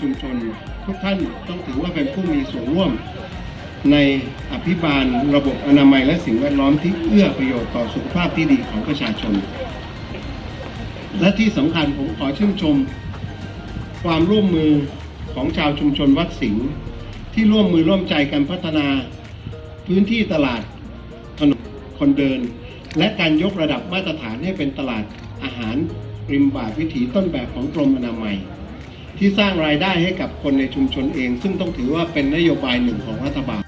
ชุมชน ทุกท่านต้องถือว่าเป็นผู้มีส่วนร่วม ในอภิบาลระบบอนามัยและสิ่งแวดล้อมที่เอื้อประโยชน์ต่อสุขภาพที่ดีของประชาชน และที่สำคัญผมขอชื่นชม ความร่วมมือของชาวชุมชนวัดสิงห์ที่ร่วมมือร่วมใจกันพัฒนา พื้นที่ตลาดถนนคนเดิน และการยกระดับมาตรฐานให้เป็นตลาดอาหารริมบาทวิถีต้นแบบของกรมอนามัย ที่สร้างรายได้ให้กับคนในชุมชนเอง ซึ่งต้องถือว่าเป็นนโยบายหนึ่งของรัฐบาล